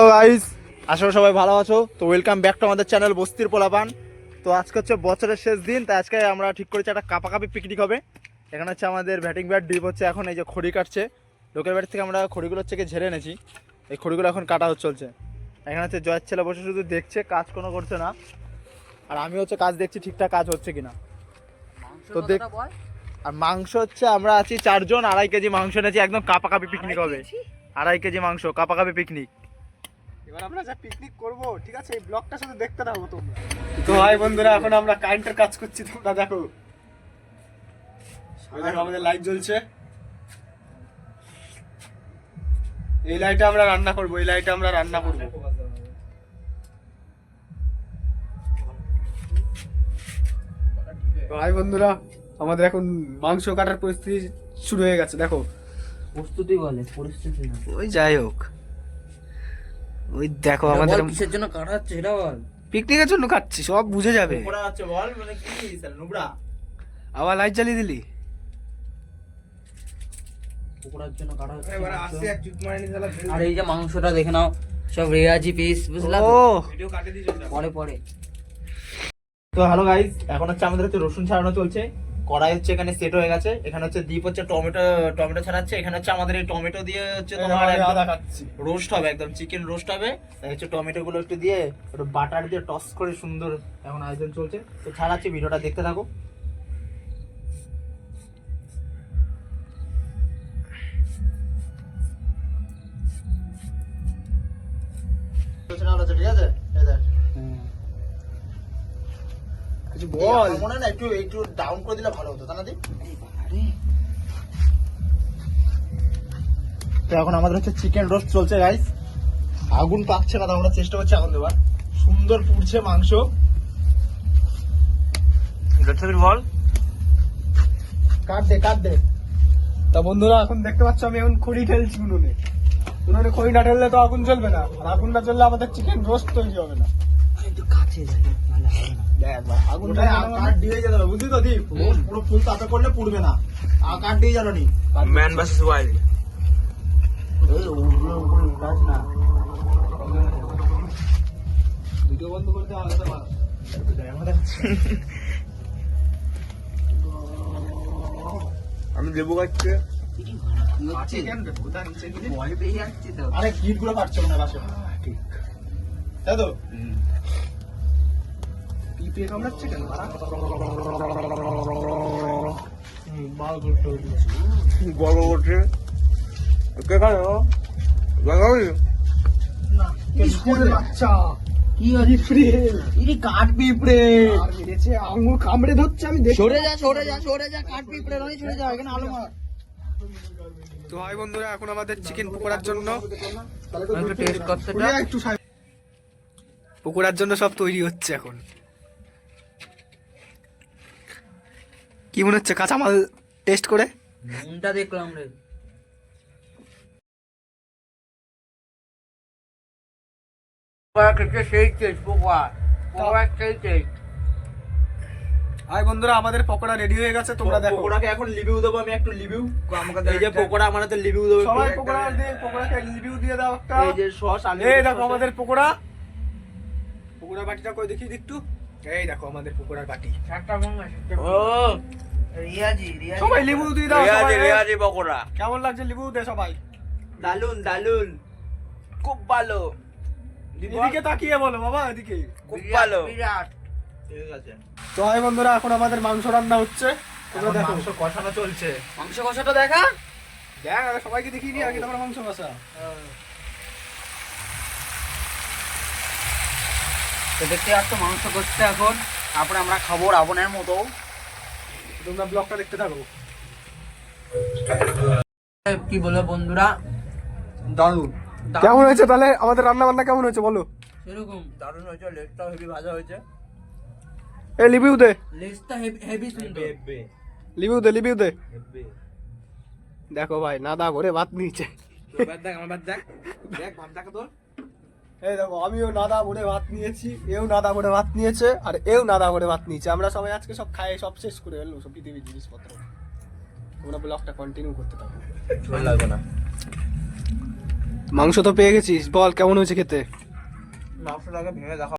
Guys আশা সবাই ভালো আছো। তো ওয়েলকাম ব্যাক টু আমাদের চ্যানেল বস্তির পোলাপান। তো আজকে হচ্ছে বছরের শেষ দিন তাই আজকে আমরা ঠিক করেছি একটা কাপাকাপি পিকনিক হবে। এখানে হচ্ছে আমাদের ব্যাটিং ব্যাট ডিপ হচ্ছে এখন এই যে খড়ি কাটছে। লোকের বাড়ি থেকে আমরা খড়িগুলো হচ্ছে ঝেড়ে এনেছি। এই খড়িগুলো এখন কাটা হচ্ছে চলছে। এখানে হচ্ছে জয়ের ছেলে বসে শুধু দেখছে কাজ কোনো করছে না। আর আমি হচ্ছে কাজ দেখছি ঠিকঠাক কাজ হচ্ছে কিনা। তো দেখ আর মাংস হচ্ছে আমরা আছি চারজন আড়াই কেজি মাংস এনেছি একদম কাপাকাপি পিকনিক হবে। আড়াই কেজি মাংস কাপাকাপি পিকনিক এবার আমরা যা পিকনিক করব ঠিক আছে? এই ব্লগটা শুধু দেখতে থাকো তোমরা। তো ভাই বন্ধুরা এখন আমরা কারেন্টের কাজ করছি তোমরা দেখো। দেখো আমাদের লাইট জ্বলছে। এই লাইটে আমরা রান্না করব এই লাইটে আমরা রান্না করব। ভাই বন্ধুরা আমাদের এখন মাংস কাটার পরিস্থিতি শুরু হয়ে গেছে দেখো। প্রস্তুতি বলে পরিস্থিতি না। ওই যাই হোক। ওই দেখো আমাদের কিসের জন্য কাটা হচ্ছে সেটা বল। পিকনিকের জন্য খাচ্ছি সব বুঝে যাবে। ওরা আছে বল মানে কি নুবড়া আবার লাইট জ্বালিয়ে দিলি? পকোড়ার জন্য কাটা হচ্ছে মাংস। আর এই যে মাংসটা দেখে নাও সব রেয়াজি পিস বুঝলা পরে পরে। তো হ্যালো গাইস এখন হচ্ছে আমাদের হচ্ছে রসুন ছাড়ানো চলছে। কড়াই হচ্ছে এখানে সেট হয়ে গেছে। এখানে হচ্ছে দ্বীপ হচ্ছে টমেটো টমেটো ছাড়াচ্ছে। এখানে হচ্ছে আমাদের এই টমেটো দিয়ে হচ্ছে তোমার রোস্ট হবে একদম চিকেন রোস্ট হবে। হচ্ছে টমেটো গুলো একটু দিয়ে একটু বাটার দিয়ে টস করে সুন্দর এখন আয়োজন চলছে। তো ছাড়াচ্ছি ভিডিওটা দেখতে থাকো। ঠিক আছে? কিছু বল। মনে না একটু একটু ডাউন করে দিলে ভালো হতো তা না দি তো এখন আমাদের হচ্ছে চিকেন রোস্ট চলছে গাইস আগুন পাকছে না তো আমরা চেষ্টা করছি আগুন দেওয়ার। সুন্দর পুড়ছে মাংস। বল। কাট দে কাট দে। তা বন্ধুরা এখন দেখতে পাচ্ছ আমি এখন খড়ি ঠেলছি উনুনে। উনুনে খড়ি না ঠেললে তো আগুন জ্বলবে না। আর আগুন না জ্বললে আমাদের চিকেন রোস্ট তৈরি হবে না। একটু কাছে যাই নাহলে হবে না আগুন ওটাই কাট দিয়ে যেতে হবে বুঝলি তো দীপ রোস্ট পুরো ফুল তাপে করলে পুড়বে না আর দিয়ে জানো নি ম্যান ভার্সেস ওয়াইল্ড না ভিডিও বন্ধ করতে আলাদা পারো আমি দেবো কাটছে কি হচ্ছে ভয় পেয়ে যাচ্ছে তো আরে গিটগুলো কাটছে না বাসে। ঠিক। তাই তো পিপে কামড়াচ্ছে কেন? মাল করছে কে খায় বাচ্চা। কি পিঁপড়ে? ইনি কাঠ পিঁপড়ে। মেরেছে আঙুল কামড়ে ধরছে আমি সরে যা সরে যা সরে যা কাঠ পিঁপড়ে নয় সরে যা এখানে আলো মার। তো ভাই বন্ধুরা এখন আমাদের চিকেন পকোড়ার জন্য। একটু টেস্ট করতে একটু সাই- পকোড়ার জন্য সব তৈরি হচ্ছে এখন। কি মনে হচ্ছে? কাঁচামাল টেস্ট করে? নুনটা দেখলাম রে। বন্ধুরা আমাদের পকোড়া রেডি হয়ে গেছে তোমরা দেখো। পকোড়াকে এখন লিভিউ দেবো আমি একটু লিভিউ আমাকে এই যে পকোড়া আমার হাতে লিভিউ দেবো। সবাই পকোড়া দিয়ে পকোড়াকে রিভিউ দিয়ে দাও একটা। এই যে সস এই দেখো আমাদের পকোড়া। পকোড়া বাটিটা কই? দেখি একটু। এই দেখো আমাদের পকোড়ার বাটি। একটা মঙ্গা ও। রিয়াজি রিয়াজি। সবাই লিবু দিয়ে দাও সবাই রেয়াজি পকোড়া কেমন লাগছে লিবু দে সবাই? দালুন দালুন। খুব ভালো। এদিকে তাকিয়ে বলো বাবা এদিকে। খুব ভালো। বিরাট। ঠিক আছে। তো ভাই বন্ধুরা এখন আমাদের মাংস রান্না হচ্ছে। তোমরা দেখো। মাংস কষানো চলছে। মাংস কষাটা দেখা? দেখ সবাইকে দেখিয়ে নি আগে তোমার মাংস কষা। তো দেখতে পাচ্ছ মাংস করছে এখন। তারপরে আমরা খাব রাবণের মতো। তোমরা ব্লগটা দেখতে থাকো। কি বলব বন্ধুরা? দারুণ। কেমন হয়েছে তাহলে? আমাদের রান্না বান্না কেমন হয়েছে বলো? সেরকম। দারুণ হয়েছে লেগটাও হেভি ভাজা হয়েছে। এ লিভিউ দে। লেজটা হেভি সুন্দর। লিভিউ দে লিভিউ দে। দেখো ভাই নাদা ভরে ভাত নিয়েছে। দেখ আমার দেখ। দেখ ভাব দেখ তোর। এই দেখো আমিও নাদা ভরে ভাত নিয়েছি এও নাদা ভরে ভাত নিয়েছে আর এও নাদা ভরে ভাত নিয়েছে। আমরা সবাই আজকে সব খাই সব শেষ করে এলো সব পৃথিবীর জিনিসপত্র। তোমরা ব্লগটা কন্টিনিউ করতে থাকো। ভালো লাগবে না। মাংস তো পেয়ে গেছিস বল কেমন হয়েছে খেতে? মাংসটাকে ভেঙে দেখা